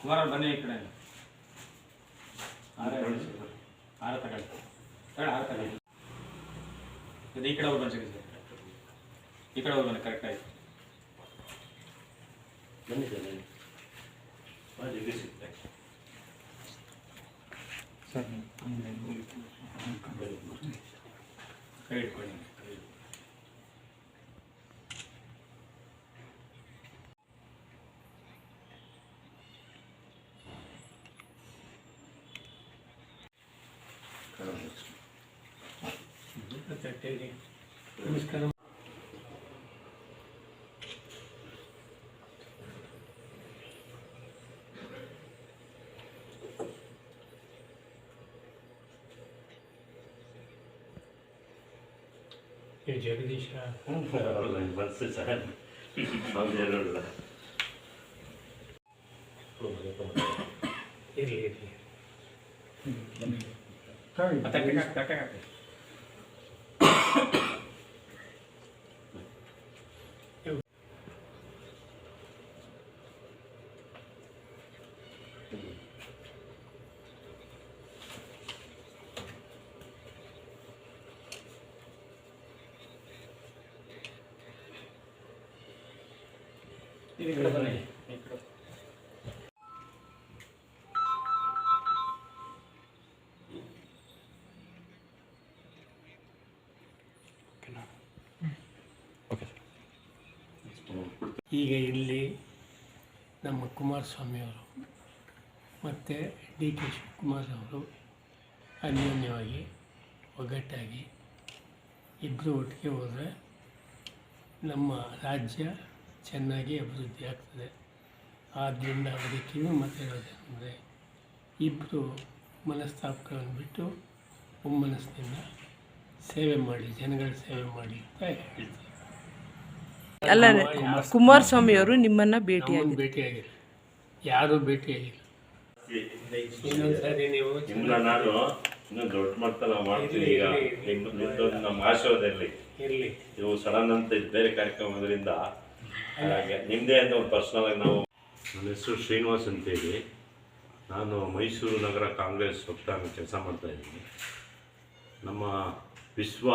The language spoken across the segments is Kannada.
ಕುಮಾರ ಬನ್ನಿ ಈ ಕಡೆ ಆರ ಆರ ತಗೊಳ್ಳಿ. ತಗೊಳ್ಳಿ ಆರ ತಗೊಳ್ಳಿ. ಇದು ಈ ಕಡೆ ಹೋಗಿ ಬನ್ನಿ ಸರ್ ಈ ಕಡೆ ಹೋಗಿ ಬನ್ನಿ ಕರೆಕ್ಟ್ ಆಯ್ತು. ಬನ್ನಿ ಸರ್ ಬನ್ನಿ. ಭಾಳ ನಮಸ್ಕಾರ ನೀವು ಜಗದೀಶ ಅಲ್ಲ ಬಸ್ ಸರ್ ಸ್ವಾಮಿ ಹೇಳೋಲ್ಲ ಇರಲಿ ಇರಲಿ ತಟ್ಟೆ ಹಾಕಿ ತಟ್ಟೆ ಈಗ ಇಲ್ಲಿ ನಮ್ಮ ಕುಮಾರಸ್ವಾಮಿಯವರು ಮತ್ತು ಡಿ ಕೆ ಶಿವಕುಮಾರ್ ಅವರು ಅನ್ಯೋನ್ಯವಾಗಿ ಒಗ್ಗಟ್ಟಾಗಿ ಇಬ್ಬರು ಒಟ್ಟಿಗೆ ಹೋದರೆ ನಮ್ಮ ರಾಜ್ಯ ಚೆನ್ನಾಗಿ ಅಭಿವೃದ್ಧಿ ಆಗ್ತದೆ. ಆದ್ದರಿಂದ ಕಿವಿ ಮಾತಾಡೋದೇನೆಂದರೆ ಇಬ್ಬರು ಮನಸ್ತಾಪಗಳನ್ನು ಬಿಟ್ಟು ಒಮ್ಮನಸ್ಸಿನಿಂದ ಸೇವೆ ಮಾಡಿ ಜನಗಳ ಸೇವೆ ಮಾಡಿ ಅಂತ ಹೇಳ್ತಾರೆ. ಅಲ್ಲ ಕುಮಾರಸ್ವಾಮಿ ಅವರು ನಿಮ್ಮನ್ನು ಭೇಟಿ ಭೇಟಿಯಾಗಿಲ್ಲ. ಯಾರೂ ಭೇಟಿಯಾಗಿಲ್ಲ. ಇನ್ನೊಂದು ಸಾರಿ ನೀವು ನಿಮ್ಮನ್ನ ನಾನು ಇನ್ನೂ ದೊಡ್ಡ ಮಟ್ಟದಲ್ಲಿ ನಾವು ಮಾಡ್ತೀವಿ ಈಗ. ನಿಮ್ಮ ನಿಮ್ಮ ನಮ್ಮ ಆಶಯದಲ್ಲಿ ಇರಲಿ. ನೀವು ಸಡನ್ ಅಂತ ಬೇರೆ ಕಾರ್ಯಕ್ರಮದಿಂದ ಹಾಗೆ ನಿಮ್ಮದೇ ಅಂತ ಒಂದು ಪರ್ಸ್ನಲ್ ಆಗಿ ನಾವು ನನ್ನ ಹೆಸರು ಶ್ರೀನಿವಾಸ್ ಅಂತೇಳಿ. ನಾನು ಮೈಸೂರು ನಗರ ಕಾಂಗ್ರೆಸ್ ವಕ್ತಾರ ಕೆಲಸ ಮಾಡ್ತಾ ಇದ್ದೀನಿ. ನಮ್ಮ ವಿಶ್ವ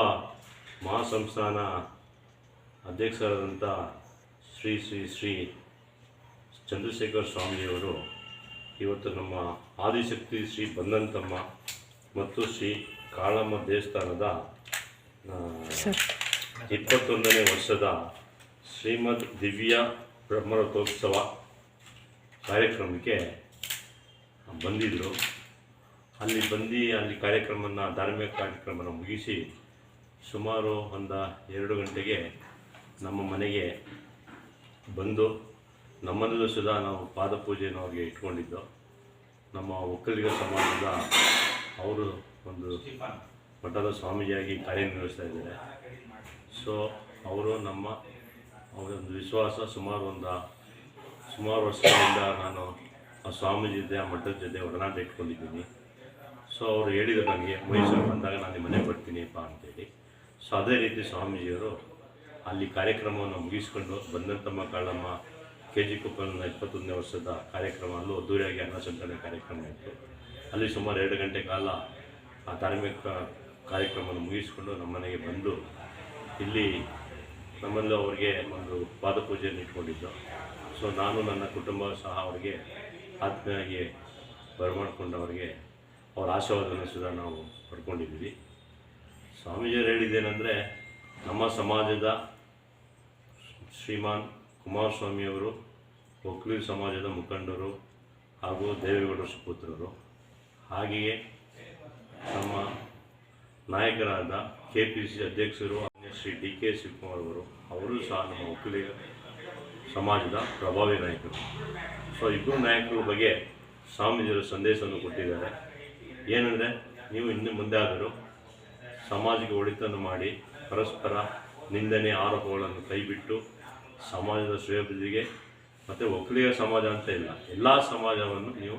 ಮಹಾಸಂಸ್ಥಾನ ಅಧ್ಯಕ್ಷರಾದಂಥ ಶ್ರೀ ಶ್ರೀ ಶ್ರೀ ಚಂದ್ರಶೇಖರ್ ಸ್ವಾಮಿಯವರು ಇವತ್ತು ನಮ್ಮ ಆದಿಶಕ್ತಿ ಶ್ರೀ ಬಂದಂತಮ್ಮ ಮತ್ತು ಶ್ರೀ ಕಾಳಮ್ಮ ದೇವಸ್ಥಾನದ ಇಪ್ಪತ್ತೊಂದನೇ ವರ್ಷದ ಶ್ರೀಮದ್ ದಿವ್ಯ ಬ್ರಹ್ಮರಥೋತ್ಸವ ಕಾರ್ಯಕ್ರಮಕ್ಕೆ ಬಂದಿದ್ದರು ಅಲ್ಲಿ ಬಂದು ಅಲ್ಲಿ ಕಾರ್ಯಕ್ರಮನ ಧಾರ್ಮಿಕ ಕಾರ್ಯಕ್ರಮನ ಮುಗಿಸಿ ಸುಮಾರು ಒಂದು ಎರಡು ಗಂಟೆಗೆ ನಮ್ಮ ಮನೆಗೆ ಬಂದು ನಮ್ಮಲ್ಲೂ ಸುಧಾ ನಾವು ಪಾದಪೂಜೆಯನ್ನು ಅವ್ರಿಗೆ ಇಟ್ಕೊಂಡಿದ್ದು. ನಮ್ಮ ಒಕ್ಕಲಿಗ ಸಮಾಜದ ಅವರು ಒಂದು ಮಠದ ಸ್ವಾಮೀಜಿಯಾಗಿ ಕಾರ್ಯನಿರ್ವಹಿಸ್ತಾ ಇದ್ದಾರೆ. ಸೊ ಅವರು ನಮ್ಮ ಅವರ ಒಂದು ವಿಶ್ವಾಸ ಸುಮಾರು ಒಂದು, ಸುಮಾರು ವರ್ಷಗಳಿಂದ ನಾನು ಆ ಸ್ವಾಮೀಜಿ ಜೊತೆ, ಆ ಮಠದ ಜೊತೆ ಒಡನಾಟ ಇಟ್ಕೊಂಡಿದ್ದೀನಿ. ಸೊ ಅವರು ಹೇಳಿದರು ನನಗೆ, ಮೈಸೂರು ಬಂದಾಗ ನಾನು ನಿಮ್ಮ ಮನೆಗೆ ಬರ್ತೀನಿಪ್ಪ ಅಂತೇಳಿ. ಸೊ ಅದೇ ರೀತಿ ಸ್ವಾಮೀಜಿಯವರು ಅಲ್ಲಿ ಕಾರ್ಯಕ್ರಮವನ್ನು ಮುಗಿಸ್ಕೊಂಡು ಬಂದಂತಮ್ಮ ಕಾಳಮ್ಮ, ಕೆ ಜಿ ಕುಪ್ಪಲ್ನ ಇಪ್ಪತ್ತೊಂದನೇ ವರ್ಷದ ಕಾರ್ಯಕ್ರಮ, ಅಲ್ಲೂ ಅದ್ದೂರಿಯಾಗಿ ಅನ್ನ ಕಾರ್ಯಕ್ರಮ ಇತ್ತು. ಅಲ್ಲಿ ಸುಮಾರು ಎರಡು ಗಂಟೆ ಕಾಲ ಆ ಧಾರ್ಮಿಕ ಕಾರ್ಯಕ್ರಮವನ್ನು ಮುಗಿಸ್ಕೊಂಡು ನಮ್ಮ ಮನೆಗೆ ಬಂದು ಇಲ್ಲಿ ನಮ್ಮಲ್ಲೂ ಅವರಿಗೆ ಒಂದು ಪಾದಪೂಜೆಯನ್ನು ಇಟ್ಕೊಂಡಿದ್ದು. ಸೊ ನಾನು ನನ್ನ ಕುಟುಂಬ ಸಹ ಅವರಿಗೆ ಆತ್ಮೀಯಾಗಿ ಬರಮಾಡ್ಕೊಂಡು ಅವ್ರ ಆಶೀರ್ವಾದವನ್ನು ಸಹ ನಾವು ಪಡ್ಕೊಂಡಿದ್ದೀವಿ. ಸ್ವಾಮೀಜಿಯವರು ಹೇಳಿದ್ದೇನೆಂದರೆ, ನಮ್ಮ ಸಮಾಜದ ಶ್ರೀಮಾನ್ ಕುಮಾರಸ್ವಾಮಿಯವರು ಒಕ್ಕಲಿಗ ಸಮಾಜದ ಮುಖಂಡರು ಹಾಗೂ ದೇವೇಗೌಡರ ಸುಪುತ್ರರು. ಹಾಗೆಯೇ ನಮ್ಮ ನಾಯಕರಾದ ಕೆ ಪಿ ಸಿ ಅಧ್ಯಕ್ಷರು ಶ್ರೀ ಡಿ ಕೆ ಶಿವಕುಮಾರ್ ಅವರು ಅವರು ಸಹ ನಮ್ಮ ಒಕ್ಕಲಿಗ ಸಮಾಜದ ಪ್ರಭಾವಿ ನಾಯಕರು. ಸೊ ಇಬ್ಬರು ನಾಯಕರ ಬಗ್ಗೆ ಸ್ವಾಮೀಜಿಯವರು ಸಂದೇಶವನ್ನು ಕೊಟ್ಟಿದ್ದಾರೆ. ಏನಂದರೆ ನೀವು ಇನ್ನು ಮುಂದೆ ಆದರೂ ಸಮಾಜಕ್ಕೆ ಒಳಿತನ್ನು ಮಾಡಿ ಪರಸ್ಪರ ನಿಂದನೆ ಆರೋಪಗಳನ್ನು ಕೈಬಿಟ್ಟು ಸಮಾಜದ ಶ್ರೇಯಭಿವೃದ್ಧಿಗೆ ಮತ್ತು ಒಕ್ಕಲಿಗ ಸಮಾಜ ಅಂತ ಇಲ್ಲ ಎಲ್ಲ ಸಮಾಜವನ್ನು ನೀವು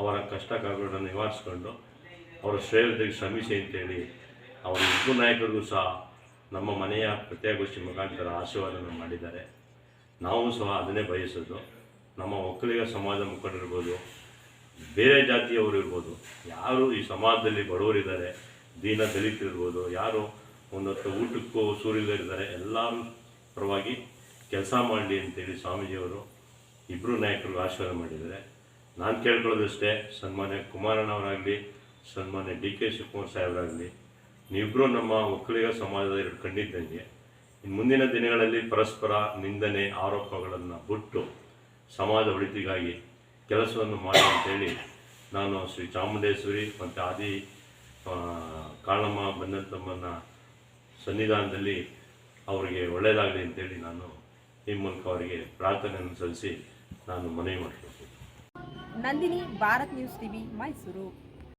ಅವರ ಕಷ್ಟ ಕಾರ್ಯಗಳನ್ನು ನಿವಾರಿಸ್ಕೊಂಡು ಅವರ ಶ್ರೇಯಭಿವೃದ್ಧಿಗೆ ಶ್ರಮಿಸಿ ಅಂತೇಳಿ ಅವರ ಇಬ್ಬರು ನಾಯಕರಿಗೂ ಸಹ ನಮ್ಮ ಮನೆಯ ಪ್ರತ್ಯೇಕಗೋಷ್ಠಿ ಮುಖಾಂತರ ಆಶೀರ್ವಾದವನ್ನು ಮಾಡಿದ್ದಾರೆ. ನಾವು ಸಹ ಅದನ್ನೇ ಬಯಸೋದು. ನಮ್ಮ ಒಕ್ಕಲಿಗ ಸಮಾಜ ಮುಖಂಡರಿರ್ಬೋದು, ಬೇರೆ ಜಾತಿಯವರು ಇರ್ಬೋದು, ಯಾರು ಈ ಸಮಾಜದಲ್ಲಿ ಬಡವರಿದ್ದಾರೆ, ದೀನ ದಲಿತರಿರ್ಬೋದು, ಯಾರು ಒಂದೊತ್ತು ಊಟಕ್ಕೂ ಸೂರ್ಯಗಳಿದ್ದಾರೆ ಎಲ್ಲರ ಪರವಾಗಿ ಕೆಲಸ ಮಾಡಲಿ ಅಂತೇಳಿ ಸ್ವಾಮೀಜಿಯವರು ಇಬ್ಬರು ನಾಯಕರು ಆಶೀರ್ವಾದ ಮಾಡಿದ್ದಾರೆ. ನಾನು ಕೇಳ್ಕೊಳ್ಳೋದಷ್ಟೇ, ಸನ್ಮಾನ್ಯ ಕುಮಾರಣ್ಣವರಾಗಲಿ, ಸನ್ಮಾನ್ಯ ಡಿ ಕೆ ಶಿವಕುಮಾರ್ ಸಾಹೇಬರಾಗಲಿ ನೀವಿಬ್ಬರು ನಮ್ಮ ಒಕ್ಕಲಿಗ ಸಮಾಜದ ಎರಡು ಕಂಡಿದ್ದಂಗೆ ಮುಂದಿನ ದಿನಗಳಲ್ಲಿ ಪರಸ್ಪರ ನಿಂದನೆ ಆರೋಪಗಳನ್ನು ಬಿಟ್ಟು ಸಮಾಜ ಒಳಿತಿಗಾಗಿ ಕೆಲಸವನ್ನು ಮಾಡಿ ಅಂತೇಳಿ ನಾನು ಶ್ರೀ ಚಾಮುಂಡೇಶ್ವರಿ ಮತ್ತು ಆದಿ ಕಾಳಮ್ಮ ಬಂದಂತಮ್ಮನ ಸನ್ನಿಧಾನದಲ್ಲಿ ಅವರಿಗೆ ಒಳ್ಳೆಯದಾಗಲಿ ಅಂತೇಳಿ ನಾನು ಈ ಮೂಲಕ ಅವರಿಗೆ ಪ್ರಾರ್ಥನೆಯನ್ನು ಸಲ್ಲಿಸಿ ನಾನು ಮನವಿ ಮಾಡ್ಕೊಳ್ತೀನಿ. Nandini, Bharat news TV, Mysuru.